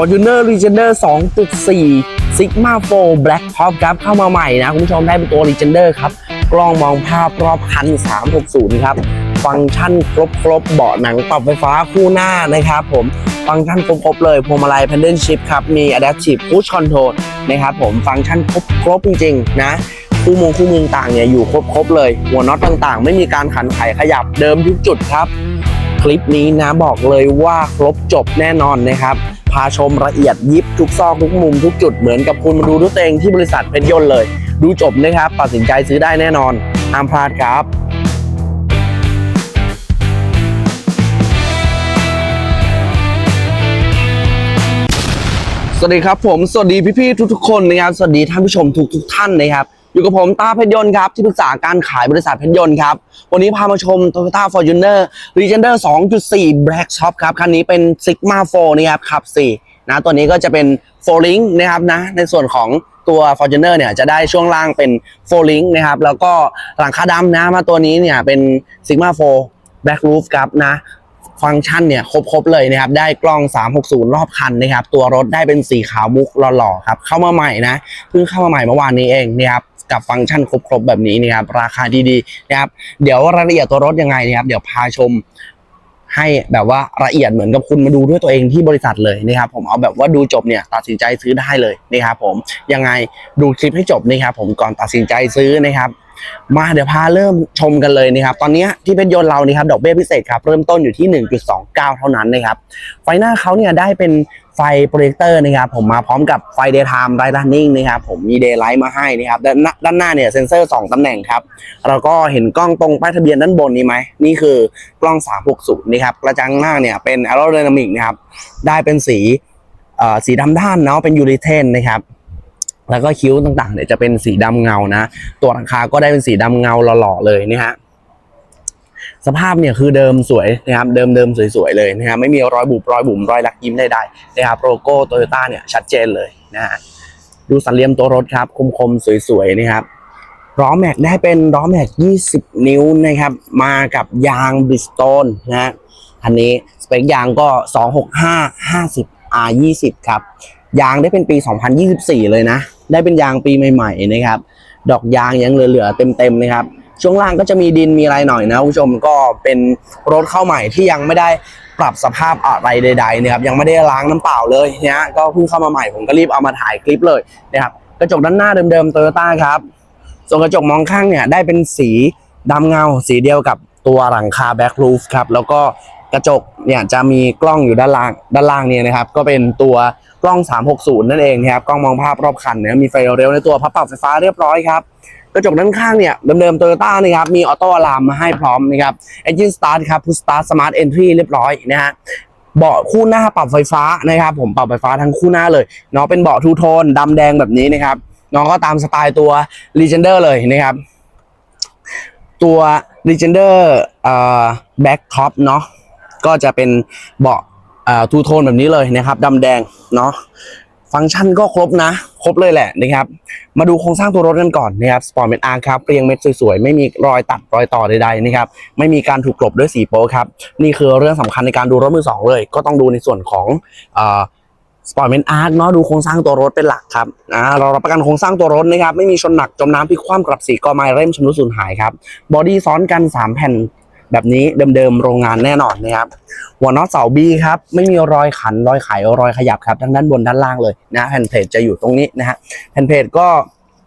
Fortuner Legender 2.4 Sigma 4 Black Top ครับเข้ามาใหม่นะ คุณผู้ชมได้เป็นตัว Legender ครับ กล้องมองภาพรอบคัน 360 ครับ ฟังก์ชันครบครบๆเบาะหนังปรับไฟฟ้าคู่หน้านะครับผมฟังก์ชันครบครบๆเลยพวงมาลัย Pendant Shift ครับ มี Adaptive Cruise Control นะครับผมฟังก์ชันครบครบๆจริงๆนะคู่มงคู่มือต่างเนี่ยอยู่ครบครบๆเลย หัวน็อตต่างๆ ไม่มีการขันไขขยับเดิมทุกจุดครับ คลิปนี้นะบอกเลยว่าครบจบแน่นอนนะครับาชมละเอียดยิบทุกซอกทุกมุมทุกจุดเหมือนกับคุณมาดูด้วยตัวเองที่บริษัทเพชรยนต์เลย ดูจบนะครับตัดสินใจซื้อได้แน่นอนห้ามพลาดครับสวัสดีครับผม สวัสดีพี่ๆทุกๆคนนะครับ สวัสดีท่านผู้ชมทุกๆท่านนะครับ อยู่กับผมตาเพชรยนต์ครับที่ปรึกษาการขายบริษัทเพชรยนต์ครับ วันนี้พามาชม Toyota Fortuner Legender 2.4 Black Shop ครับ คันนี้เป็น Sigma 4นะครับขับ 4 นะ ตัวนี้ก็จะเป็น 4 link นะครับนะ ในส่วนของตัว Fortuner เนี่ยจะได้ช่วงล่างเป็น 4 link นะครับ แล้วก็หลังคาดำนะ มาตัวนี้เนี่ยเป็น Sigma 4 Black Roof ครับนะฟังก์ชันเนี่ยครบๆเลยนะครับ ได้กล้อง 360 รอบคันนะครับ ตัวรถได้เป็นสีขาวมุกหล่อๆครับ เข้ามาใหม่นะ เพิ่งเข้ามาใหม่เมื่อวานนี้เองนะครับ กับฟังก์ชันครบๆแบบนี้นะครับราคาดีๆนะครับเดี๋ยวรายละเอียดตัวรถยังไงนะครับเดี๋ยวพาชมให้แบบว่าละเอียดเหมือนกับคุณมาดูด้วยตัวเองที่บริษัทเลยนะครับผมเอาแบบว่าดูจบเนี่ยตัดสินใจซื้อได้เลยนะครับผมยังไงดูคลิปให้จบนะครับผมก่อนตัดสินใจซื้อนะครับ มาเดี๋ยวพาเริ่มชมกันเลยนะครับ ตอนนี้ที่เพชรยนต์เรานี่ครับดอกเบี้ยพิเศษครับ เริ่มต้นอยู่ที่ 1.29 เท่านั้นนะครับ ไฟหน้าเขาเนี่ยได้เป็นไฟโปรเจคเตอร์นะครับ ผมมาพร้อมกับไฟ daytime light running นะครับ ผมมี daylight มาให้นะครับ ด้านหน้าเนี่ยเซ็นเซอร์ 2 ตำแหน่งครับ แล้วก็เห็นกล้องตรงป้ายทะเบียนด้านบนนี้ไหม นี่คือกล้อง 360 นะครับ กระจังหน้าเนี่ยเป็น aerodynamic นะครับ ได้เป็นสีสีดำด้านเนาะ เป็นยูริเทนนะครับ แล้วก็คิ้วต่างๆเนี่ยจะเป็นสีดำเงานะ ตัวหลังคาก็ได้เป็นสีดำเงาหล่อๆเลยนะฮะสภาพเนี่ยคือเดิมสวยนะครับเดิมเดิมๆสวยๆเลยนะครับไม่มีรอยบุบรอยบุ๋มรอยลักยิ้มใดๆนะครับโลโก้โตโยต้าเนี่ยชัดเจนเลยนะฮะดูสันเหลี่ยมตัวรถครับคมๆสวยๆนะครับล้อแม็กได้เป็นล้อแม็ก 20 นิ้วนะครับ มากับยางบริสโตนนะฮะอันนี้สเปคยางก็ 265 50 R 20ครับ ยางได้เป็นปี 2024 เลยนะ ได้เป็นยางปีใหม่ๆนะครับ ดอกยางยังเหลือๆเต็มๆนะครับ ช่วงล่างก็จะมีดินมีอะไรหน่อยนะคุณผู้ชมก็เป็นรถเข้าใหม่ที่ยังไม่ได้ปรับสภาพอะไรใดๆนะครับยังไม่ได้ล้างน้ำเปล่าเลยนะก็เพิ่งเข้ามาใหม่ผมก็รีบเอามาถ่ายคลิปเลยนะครับกระจกด้านหน้าเดิมๆโตโยต้าครับส่วนกระจกมองข้างเนี่ยได้เป็นสีดำเงาสีเดียวกับตัวหลังคาแบ็ครูฟครับแล้วก็กระจกเนี่ยจะมีกล้องอยู่ด้านล่างด้านล่างเนี่ยนะครับ ก็เป็นตัว กล้อง 360 นั่นเองนะครับกล้องมองภาพรอบคันเนี่ยมีไฟเร็วในตัวพับปรับไฟฟ้าเรียบร้อยครับกระจกด้านข้างเนี่ยเดิมๆโตโยต้านะครับมีออโต้อะลามมาให้พร้อมนะครับ Engine Start ครับ Push Start Smart Entry เรียบร้อยนะฮะเบาะคู่หน้าปรับไฟฟ้านะครับ ผมปรับไฟฟ้าทั้งคู่หน้าเลยเนาะเป็นเบาะทูโทนดำแดงแบบนี้นะครับน้องก็ตามสไตล์ตัว Legender เลยนะครับ ตัว Legender เอ่อ Back Top เนาะก็จะเป็นเบาะ ทูโทนแบบนี้เลยนะครับดำแดงเนาะฟังก์ชันก็ครบนะ ครบเลยแหละนะครับ มาดูโครงสร้างตัวรถกันก่อนนะครับสปอร์ตเมดอาร์ครับเรียงเม็ดสวยๆ ไม่มีรอยตัดรอยต่อใดๆนะครับ ไม่มีการถูกกลบด้วยสีโป๊ครับ นี่คือเรื่องสำคัญในการดูรถมือสองเลย ก็ต้องดูในส่วนของสปอร์ตเมนอาร์เนาะดูโครงสร้างตัวรถเป็นหลักครับอ่าเรารับประกันโครงสร้างตัวรถนะครับ ไม่มีชนหนักจมน้ำพลิกคว่ำกลับสีกอไม้เร่มชำรุดสูญหายครับบอดี้ซ้อนกัน 3 แผ่น แบบนี้เดิมๆโรงงานแน่นอนนะครับหัวน็อตเสาบีครับไม่มีรอยขันรอยไขรอยขยับครับทั้งด้านบนด้านล่างเลยนะแผ่นเพลทจะอยู่ตรงนี้นะฮะแผ่นเพลทก็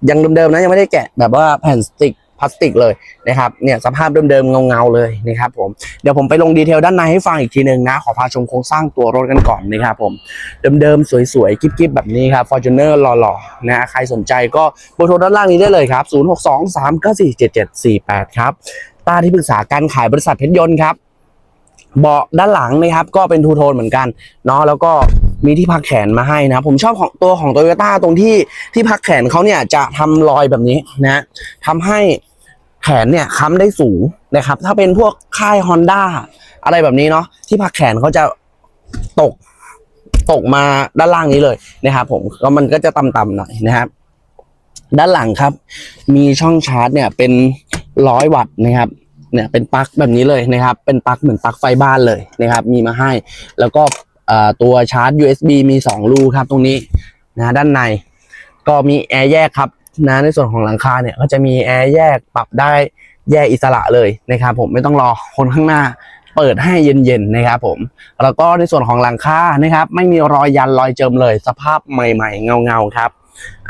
ยังเดิมๆนะยังไม่ได้แกะแบบว่าแผ่นสติกพลาสติกเลยนะครับเนี่ยสภาพเดิมๆเงาๆเลยนะครับผมเดี๋ยวผมไปลงดีเทลด้านในให้ฟังอีกทีหนึ่งนะ ขอพาชมโครงสร้างตัวรถกันก่อนนะครับผมเดิมๆสวยๆกิ๊บๆแบบนี้ครับ Fortuner หล่อๆนะใครสนใจก็เบอร์โทรด้านล่างนี้ได้เลยครับ 0623947748 ครับ ต้าที่ปรึกษาการขายบริษัทเพชรยนต์ครับเบาะด้านหลังนะครับ ก็เป็นทูโทนเหมือนกันเนาะแล้วก็มีที่พักแขนมาให้นะผมชอบของตัวของโตโยต้าตรงที่ที่พักแขนเขาเนี่ยจะทำรอยแบบนี้นะทำให้แขนเนี่ยค้ำได้สูงนะครับ ถ้าเป็นพวกค่าย Honda อะไรแบบนี้เนาะที่พักแขนเขาจะตกตกมาด้านล่างนี้เลยนะครับ ผมก็มันก็จะต่ำๆหน่อยนะครับ ด้านหลังครับ มีช่องชาร์จเนี่ยเป็น ร้อยวัตต์นะครับเนี่ยเป็นปลั๊กแบบนี้เลยนะครับ เป็นปลั๊กเหมือนปลั๊กไฟบ้านเลยนะครับ มีมาให้ แล้วก็ตัวชาร์จ USB มี 2 รูครับตรงนี้นะด้านในก็มีแอร์แยกครับนะในส่วนของหลังคาเนี่ยก็จะมีแอร์แยกปรับได้แยกอิสระเลยนะครับผมไม่ต้องรอคนข้างหน้าเปิดให้เย็นๆนะครับผมแล้วก็ในส่วนของหลังคานะครับ ไม่มีรอยยันรอยเจิมเลย สภาพใหม่ๆ เงาๆครับ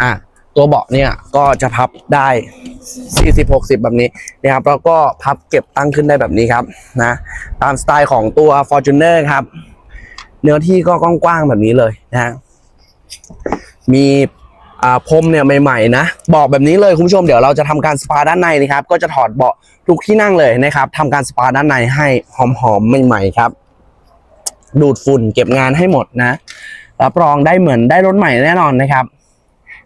อะ ตัวเบาะเนี่ยก็จะพับได้40-60แบบนี้นะครับแล้วก็พับเก็บตั้งขึ้นได้แบบนี้ครับนะตามสไตล์ของตัว Fortuner ครับ เนื้อที่ก็กว้างๆแบบนี้เลยนะฮะมีพรมเนี่ยใหม่ๆนะเบอกแบบนี้เลยคุณผู้ชมเดี๋ยวเราจะทำการสปาด้านในนะครับก็จะถอดเบาะทุกที่นั่งเลยนะครับทำการสปาด้านในให้หอมๆใหม่ๆครับ ดูดฝุ่นเก็บงานให้หมดนะรับรองได้เหมือนได้รถใหม่แน่นอนนะครับ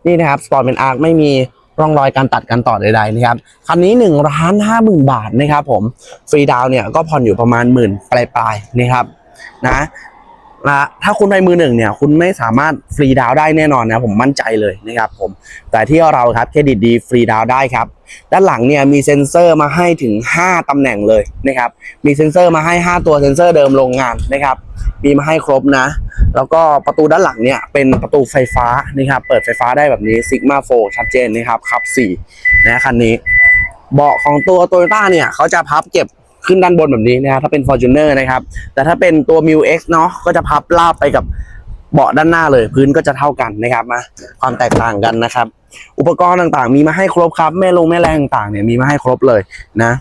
นี่นะครับสปอร์ตเป็นอาร์คไม่มีร่องรอยการตัดการต่อใดๆนะครับคันนี้1นึ่งล้านห้าหมื่นบาทนะครับผมฟรีดาวเนี่ยก็ผ่อนอยู่ประมาณหมื่นปลายๆนะครับนะ นะถ้าคุณไปมือหนึ่งเนี่ยคุณไม่สามารถฟรีดาวได้แน่นอนนะผมมั่นใจเลยนะครับผมแต่ที่เราครับเครดิตดีฟรีดาวได้ครับ ด้านหลังเนี่ยมีเซ็นเซอร์มาให้ถึง 5 ตำแหน่งเลยนะครับมีเซ็นเซอร์มาให้ 5 ตัวเซ็นเซอร์เดิมโรงงานนะครับมีมาให้ครบนะ แล้วก็ประตูด้านหลังเนี่ยเป็นประตูไฟฟ้านะครับเปิดไฟฟ้าได้แบบนี้ Sigma 4ชัดเจนนะครับขับ4นะคันนี้เบาะของตัว t o y ยต้าเนี่ยเขาจะพับเก็บ ขึ้นด้านบนแบบนี้นะครับถ้าเป็น Fortuner นะครับ แต่ถ้าเป็นตัว m ิ X เนาะก็จะพับลาบไปกับเบาะด้านหน้าเลย พื้นก็จะเท่ากันนะครับมาความแตกต่างกันนะครับ อุปกรณ์ต่างๆ มีมาให้ครบครับ แม่ลงแม่แรงต่างๆเนี่ยมีมาให้ครบเลยนะ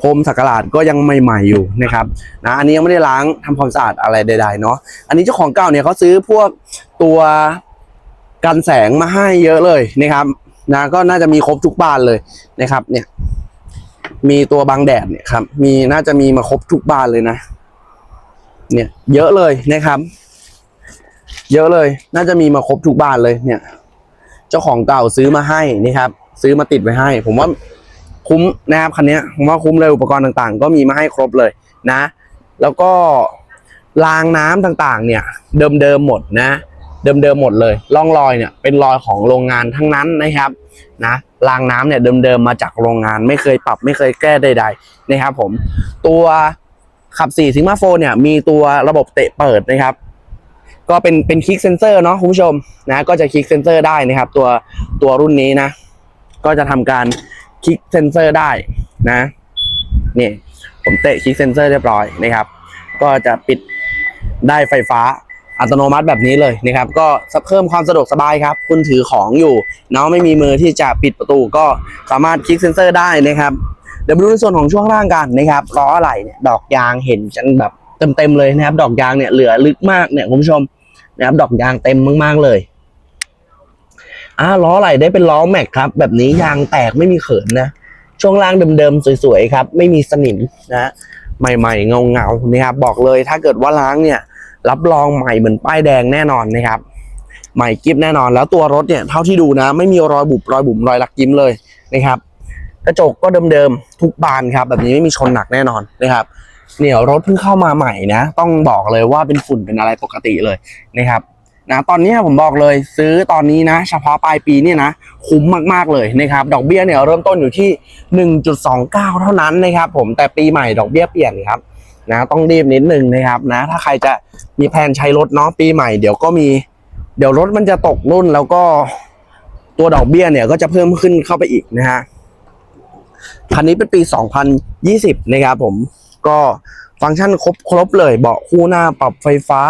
พรมสักหลาดก็ยังใหม่ๆอยู่นะครับนะอันนี้ยังไม่ได้ล้างทำความสะอาดอะไรใด ๆ เนาะอันนี้เจ้าของเก่าเนี่ยเขาซื้อพวกตัวกันแสงมาให้เยอะเลยนะครับนะก็น่าจะมีครบทุกบ้านเลยนะครับเนี่ย มีตัวบังแดดเนี่ยครับ มีน่าจะมีมาครบทุกบ้านเลยนะ เนี่ย เยอะเลยนะครับ เยอะเลย น่าจะมีมาครบทุกบ้านเลยเนี่ย เจ้าของเก่าซื้อมาให้นี่ครับ ซื้อมาติดไว้ให้ ผมว่าคุ้มนะครับคันนี้ผมว่าคุ้มเลยอุปกรณ์ต่างๆ ก็มีมาให้ครบเลยนะ แล้วก็รางน้ำต่างๆ เนี่ย เดิมๆหมดนะ เดิมๆหมดเลยร่องรอยเนี่ย เป็นรอยของโรงงานทั้งนั้นนะครับ นะ รางน้ำเนี่ยเดิมๆมาจากโรงงาน ไม่เคยปรับไม่เคยแก้ใดๆนะครับผมตัวขับ4 Sigma 4เนี่ยมีตัวระบบเตะเปิดนะครับก็เป็นเป็นคลิกเซนเซอร์เนาะคุณผู้ชมนะก็จะคลิกเซนเซอร์ได้นะครับ ตัวตัวรุ่นนี้นะ ก็จะทำการคลิกเซนเซอร์ได้นะนี่ผมเตะคลิกเซนเซอร์เรียบร้อยนะครับ ก็จะปิดได้ไฟฟ้า อัตโนมัติแบบนี้เลยนะครับ ก็เพิ่มความสะดวกสบายครับ คุณถือของอยู่เนาะไม่มีมือที่จะปิดประตูก็สามารถคลิกเซนเซอร์ได้นะครับเดี๋ยวมาดูในส่วนของช่วงล่างกันนะครับล้ออะไรเนี่ยดอกยางเห็นจังแบบเต็มๆเลยนะครับ ดอกยางเนี่ยเหลือลึกมากเนี่ยคุณผู้ชมนะครับ ดอกยางเต็มมากๆเลยอ่าล้ออะไรได้เป็นล้อแม็กครับ แบบนี้ยางแตกไม่มีเขินนะช่วงล่างเดิมๆสวยๆครับ ไม่มีสนิมนะใหม่ๆเงาๆนะครับบอกเลยถ้าเกิดว่าล้างเนี่ย รับรองใหม่เหมือนป้ายแดงแน่นอนนะครับ ใหม่กิฟแน่นอน แล้วตัวรถเนี่ยเท่าที่ดูนะ ไม่มีรอยบุบรอยบุ๋มรอยลักยิ้มเลยนะครับ กระจกก็เดิมๆทุกบานครับ แบบนี้ไม่มีชนหนักแน่นอนนะครับ เนี่ยรถเพิ่งเข้ามาใหม่นะ ต้องบอกเลยว่าเป็นฝุ่นเป็นอะไรปกติเลยนะครับนะตอนนี้ผมบอกเลยซื้อตอนนี้นะ เฉพาะปลายปีเนี่ยนะ คุ้มมากๆเลยนะครับ ดอกเบี้ยเนี่ยเริ่มต้นอยู่ที่ 1.29 เท่านั้นนะครับ ผมแต่ปีใหม่ดอกเบี้ยเปลี่ยนครับ นะต้องรีบนิดนึงนะครับนะ ถ้าใครจะมีแผนใช้รถเนาะปีใหม่เดี๋ยวก็มี เดี๋ยวรถมันจะตกรุ่นแล้วก็ตัวดอกเบี้ยเนี่ยก็จะเพิ่มขึ้นเข้าไปอีกนะฮะคันนี้เป็นปี 2020 นะครับผมก็ฟังก์ชันครบครบเลยเบาะคู่หน้าปรับไฟฟ้า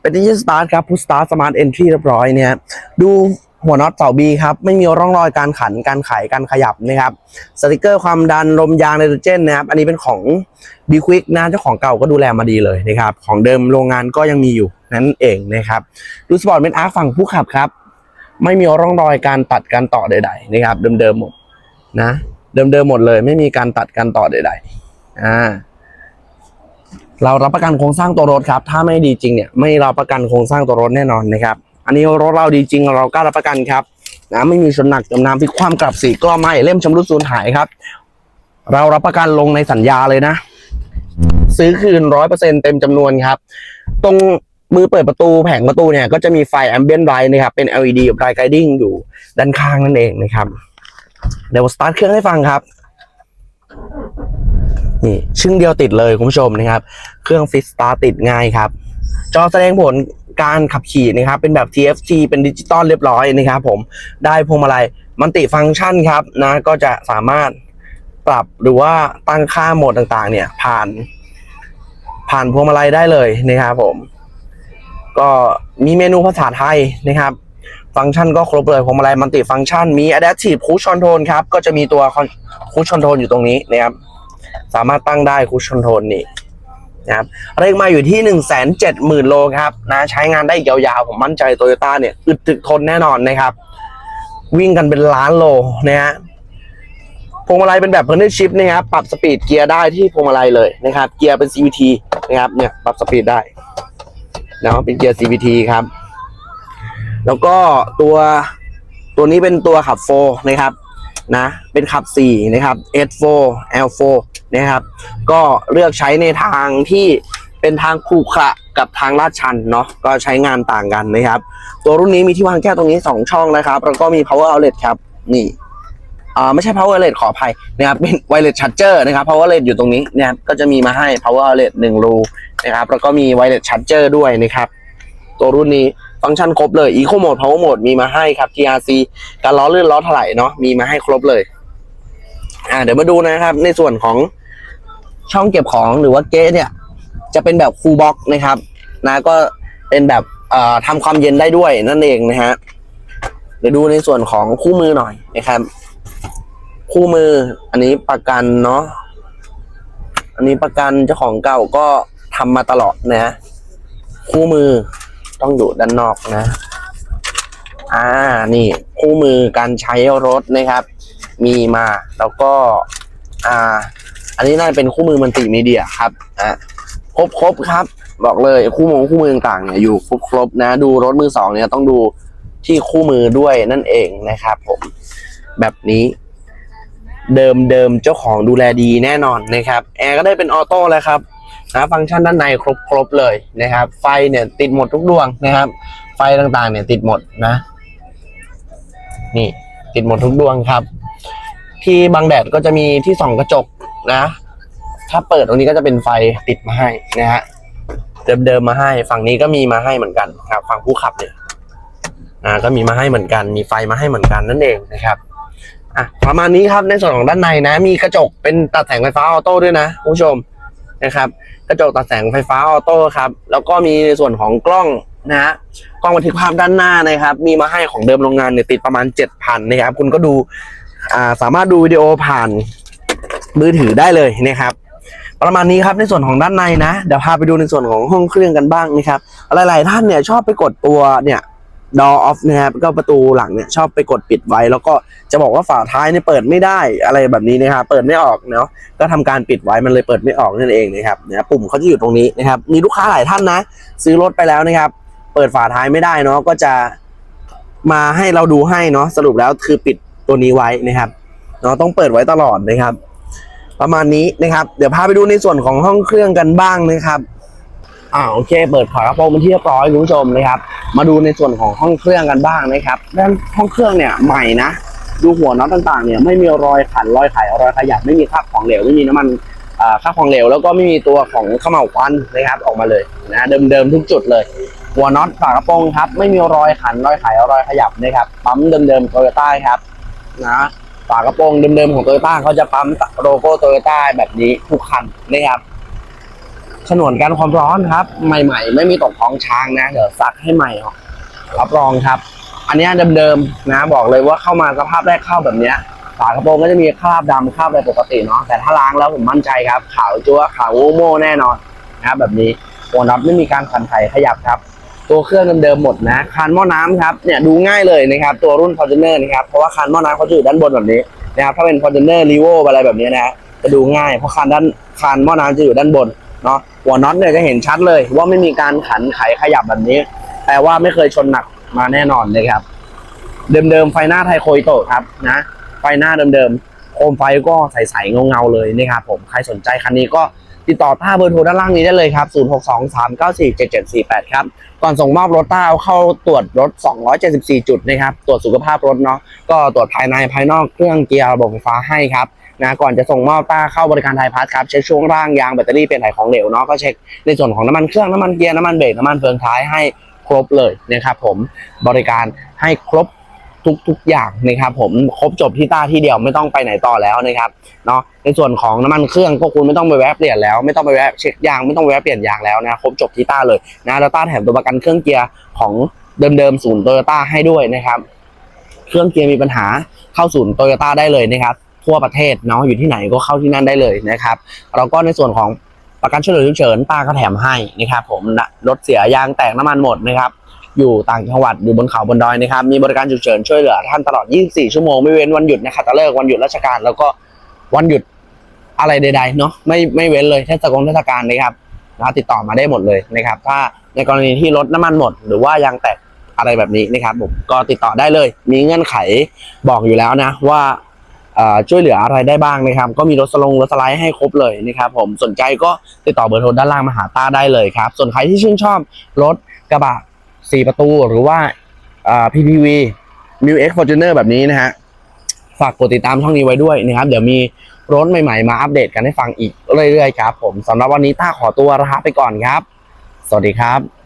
เป็นดิจิตอลสตาร์ทครับพุชสตาร์ทสมาร์ทเอนทรีเรียบร้อยเนี่ยดู หัวน็อตเสาบีครับไม่มีร่องรอยการขันการไขการขยับนะครับสติกเกอร์ความดันลมยางไนโตรเจนนะครับอันนี้เป็นของบีควิกนะเจ้าของเก่าก็ดูแลมาดีเลยนะครับของเดิมโรงงานก็ยังมีอยู่นั่นเองนะครับดูสปอร์ตเป็นอาร์ฝั่งผู้ขับครับ ไม่มีร่องรอยการตัดการต่อใด ๆ นะครับ เดิมๆหมดนะ เดิมๆหมดเลย ไม่มีการตัดการต่อใด ๆอ่าเรารับประกันโครงสร้างตัวรถครับ ถ้าไม่ดีจริงเนี่ยไม่รับประกันโครงสร้างตัวรถแน่นอนนะครับ อันนี้รถเราดีจริงเรากล้ารับประกันครับนะไม่มีชนหนักจมน้ำพลิกคว่ำกลับสีกล้อไม้เล่มชำรุดสูญหายครับ เรารับประกันลงในสัญญาเลยนะ ซื้อคืนร้อยเปอร์เซ็นเต็มจำนวนครับ ตรงมือเปิดประตูแผงประตูเนี่ยก็จะมีไฟแอมเบียนไ g นะครับเป็น LED กับไ i ไกดิ้งอยู่ด้านข้างนั่นเองนะครับ เดี๋ยวสตาร์ทเครื่องให้ฟังครับนี่ชึ่งเดียวติดเลยคุณผู้ชมนะครับ เครื่องฟิตสตาร์ติดง่ายครับ จอแสดงผล การขับขี่นะครับ เป็นแบบ TFT เป็นดิจิตอลเรียบร้อยนะครับผมได้พวงมาลัยมัลติฟังก์ชันครับนะก็จะสามารถปรับหรือว่าตั้งค่าโหมดต่างๆ เนี่ยผ่าน ผ่านพวงมาลัยได้เลยนะครับผม ก็มีเมนูภาษาไทยนะครับ ฟังก์ชันก็ครบเลยพวงมาลัยมัลติฟังก์ชัน มี Adaptive Cruise Control ครับ ก็จะมีตัว Cruise Control อยู่ตรงนี้นะครับ สามารถตั้งได้ Cruise Control นี่ นะครับเร่งมาอยู่ที่ 1 7 0 0 0 0 โลครับนะใช้งานได้ยาวๆ ผมมั่นใจโตโยต้าเนี่ยอึดถึกทนแน่นอนนะครับ วิ่งกันเป็นล้านโลนะฮะพวงมาลัยเป็นแบบ p a r t n e r s h i p นะครับปรับสปีดเกียร์ได้ที่พวงมาลัยเลยนะครับ เกียร์เป็น CVT นะครับเนี่ยปรับสปีดได้นะครับเป็นเกียร์ CVT ครับ แล้วก็ตัวตัวนี้เป็นตัวขับ4นะครับนะเป็นขับ 4 นะครับ S4 L4 นะครับ ก็เลือกใช้ในทางที่เป็นทางขรุขระกับทางลาดชันเนาะก็ใช้งานต่างกันนะครับ ตัวรุ่นนี้มีที่วางแก้วตรงนี้ 2 ช่องนะครับ แล้วก็มี power outlet ครับ นี่อ่าไม่ใช่ power outlet ขออภัยนะครับเป็น wireless charger นะครับ power outlet อยู่ตรงนี้นะครับก็จะมีมาให้ power outlet 1รูนะครับแล้วก็มี wireless charger ด้วยนะครับ ตัวรุ่นนี้ฟังก์ชันครบเลย Eco Mode Power Mode มีมาให้ครับ TRC การล้อลื่นล้อถลายเนาะมีมาให้ครบเลยอ่าเดี๋ยวมาดูนะครับในส่วนของ ช่องเก็บของหรือว่าเก๊เนี่ย จะเป็นแบบฟูลบ็อกนะครับ นะก็เป็นแบบเอ่อทำความเย็นได้ด้วยนั่นเองนะฮะเดี๋ยวดูในส่วนของคู่มือหน่อยนะครับ คู่มืออันนี้ประกันเนาะอันนี้ประกันเจ้าของเก่าก็ทำมาตลอดนะ คู่มือต้องอยู่ด้านนอกนะ อ่านี่คู่มือการใช้รถนะครับ มีมาแล้วก็ อ่า อันนี้น่าจะเป็นคู่มือมันติมีเดียครับอะครบครบครับ บอกเลยคู่มือคู่มือต่างๆเนี่ยอยู่ครบครบนะ ดูรถมือสองเนี่ยต้องดูที่คู่มือด้วยนั่นเองนะครับผมแบบนี้เดิมเดิมเจ้าของดูแลดีแน่นอนนะครับแอร์ก็ได้เป็นออโต้แล้วครับนะฟังก์ชันด้านในครบครบเลยนะครับ ไฟเนี่ยติดหมดทุกดวงนะครับ ไฟต่างๆ เนี่ยติดหมดนะ นี่ติดหมดทุกดวงครับ ที่บังแดดก็จะมีที่ส่องกระจก นะ ถ้าเปิดตรงนี้ก็จะเป็นไฟติดมาให้นะฮะเดิมๆมาให้ ฝั่งนี้ก็มีมาให้เหมือนกันครับฝั่งผู้ขับเนี่ยอ่าก็มีมาให้เหมือนกัน มีไฟมาให้เหมือนกันนั่นเองนะครับอะประมาณนี้ครับในส่วนของด้านในนะ มีกระจกเป็นตัดแสงไฟฟ้าออโต้ด้วยนะคุณผู้ชมนะครับ กระจกตัดแสงไฟฟ้าออโต้ครับ แล้วก็มีในส่วนของกล้องนะฮะกล้องบันทึกภาพด้านหน้านะครับ มีมาให้ของเดิมโรงงานเนี่ยติดประมาณ 7,000 นะครับ คุณก็ดูอ่าสามารถดูวิดีโอผ่าน มือถือได้เลยนะครับ ประมาณนี้ครับในส่วนของด้านในนะ เดี๋ยวพาไปดูในส่วนของห้องเครื่องกันบ้างนะครับ หลาย ๆ ท่านเนี่ยชอบไปกดตัวเนี่ย door off นะครับก็ประตูหลังเนี่ยชอบไปกดปิดไว้ แล้วก็จะบอกว่าฝาท้ายเนี่ยเปิดไม่ได้อะไรแบบนี้นะครับเปิดไม่ออกเนาะก็ทำการปิดไว้มันเลยเปิดไม่ออกนั่นเองนะครับเนี่ยปุ่มเขาจะอยู่ตรงนี้นะครับมีลูกค้าหลายท่านนะ ซื้อรถไปแล้วนะครับ เปิดฝาท้ายไม่ได้เนาะก็จะมาให้เราดูให้เนาะสรุปแล้วคือปิดตัวนี้ไว้นะครับเนาะต้องเปิดไว้ตลอดนะครับ ประมาณนี้นะครับ เดี๋ยวพาไปดูในส่วนของห้องเครื่องกันบ้างนะครับอ่าโอเค เปิดฝากระโปรงเป็นที่เรียบร้อยคุณผู้ชมนะครับ มาดูในส่วนของห้องเครื่องกันบ้างนะครับด้านห้องเครื่องเนี่ยใหม่นะดูหัวน็อตต่างๆเนี่ยไม่มีรอยขันรอยไขรอยขยับไม่มีคราบของเหลวไม่มีน้ำมันอ่าคราบของเหลวแล้วก็ไม่มีตัวของเขม่าวควันนะครับออกมาเลยนะเดิมๆทุกจุดเลย หัวน็อตฝากระโปรงครับ ไม่มีรอยขันรอยไขรอยขยับนะครับปั๊มเดิมๆโตโยต้าครับนะ ฝากระโปรงเดิมๆของโตโยต้าเขาจะปั๊มโลโก้โตโยต้าแบบนี้ทุกคันนะครับฉนวนกันความร้อนครับ ใหม่ ๆ ไม่มีตกท้องช้างนะเดี๋ยวซักให้ใหม่รับรองครับ อันนี้เดิมๆนะ บอกเลยว่าเข้ามาสภาพแรกเข้าแบบเนี้ยฝากระโปรงก็จะมีคราบดำคราบอะไรปกติเนาะแต่ถ้าล้างแล้วผมมั่นใจครับขาวจั๊วขาวโอโม่แน่นอนนะครับแบบนี้หัวน็อตไม่มีการขันไถขยับครับ ตัวเครื่องเดิมๆหมดนะคานหม้อน้ำครับเนี่ยดูง่ายเลยนะครับตัวรุ่น Fortuner นะครับเพราะว่าคานหม้อน้ำเขาจะอยู่ด้านบนแบบนี้นะครับถ้าเป็น Fortuner r e v o อะไรแบบนี้นะจะดูง่ายเพราะคานด้านคานหม้อน้ำจะอยู่ด้านบนเนาะหัวน็อตเนี่ยจะเห็นชัดเลย ว่าไม่มีการขันไขขยับแบบนี้แปลว่าไม่เคยชนหนักมาแน่นอนเลยครับ เดิมๆไฟหน้าไทยโคยโตครับนะไฟหน้าเดิมๆโคมไฟก็ใสๆเงาๆเลยนะครับผมใครสนใจคันนี้ก็ ติดต่อต้าเบอร์โทรด้านล่างนี้ได้เลยครับ 0623947748 ครับ ก่อนส่งมอบรถต้าเข้าตรวจรถ 274 จุดนะครับ ตรวจสุขภาพรถเนาะ ก็ตรวจภายในภายนอกเครื่องเกียร์ระบบไฟฟ้าให้ครับนะก่อนจะส่งมอบต้าเข้าบริการไทยพาสครับ เช็คช่วงร่างยางแบตเตอรี่เปลี่ยนถ่ายของเหลวเนาะ ก็เช็คในส่วนของน้ำมันเครื่องน้ำมันเกียร์น้ำมันเบรกน้ำมันเฟืองท้ายให้ครบเลยนะครับผม บริการให้ครบ ทุกทุกอย่างนะครับผมครบจบที่ต้าที่เดียวไม่ต้องไปไหนต่อแล้วนะครับเนาะในส่วนของน้ำมันเครื่องพวกคุณไม่ต้องไปแวะเปลี่ยนแล้วไม่ต้องไปแวะเช็คยางไม่ต้องแวะเปลี่ยนยางแล้วนะครบจบที่ต้าเลยนะแล้วต้าแถมตัวประกันเครื่องเกียร์ของเดิมๆศูนย์โตโยต้าให้ด้วยนะครับ เครื่องเกียร์มีปัญหาเข้าศูนย์โตโยต้าได้เลยนะครับทั่วประเทศเนาะอยู่ที่ไหนก็เข้าที่นั่นได้เลยนะครับแล้วก็ในส่วนของประกันช่วยเหลือฉุกเฉินป้าก็แถมให้นะครับผมรถเสียยางแตกน้ำมันหมดนะครับ อยู่ต่างจังหวัดอยู่บนเขาบนดอยนะครับมีบริการฉุกเฉินช่วยเหลือท่านตลอด 24 ชั่วโมงไม่เว้นวันหยุดนะครับตะเลิกวันหยุดราชการแล้วก็วันหยุดอะไรใดๆเนาะไม่ไม่เว้นเลยเทศกาลเทศกาลนะครับนะติดต่อมาได้หมดเลยนะครับ ถ้าในกรณีที่รถน้ำมันหมด หรือว่ายางแตกอะไรแบบนี้นะครับผมก็ติดต่อได้เลย มีเงื่อนไขบอกอยู่แล้วนะว่าช่วยเหลืออะไรได้บ้างนะครับ ก็มีรถสลงรถสไลด์ให้ครบเลยนะครับผมสนใจก็ติดต่อเบอร์โทรด้านล่างมาหาต้าได้เลยครับ ส่วนใครที่ชื่นชอบรถกระบะ 4 ประตูหรือว่าเอ่อ PPV m u X Fortuner แบบนี้นะฮะ ฝากกดติดตามช่องนี้ไว้ด้วยนะครับ เดี๋ยวมีรถใหม่ๆ มาอัปเดตกันให้ฟังอีกเรื่อยๆครับผมสำหรับวันนี้ต้าขอตัวลาไปก่อนครับ สวัสดีครับ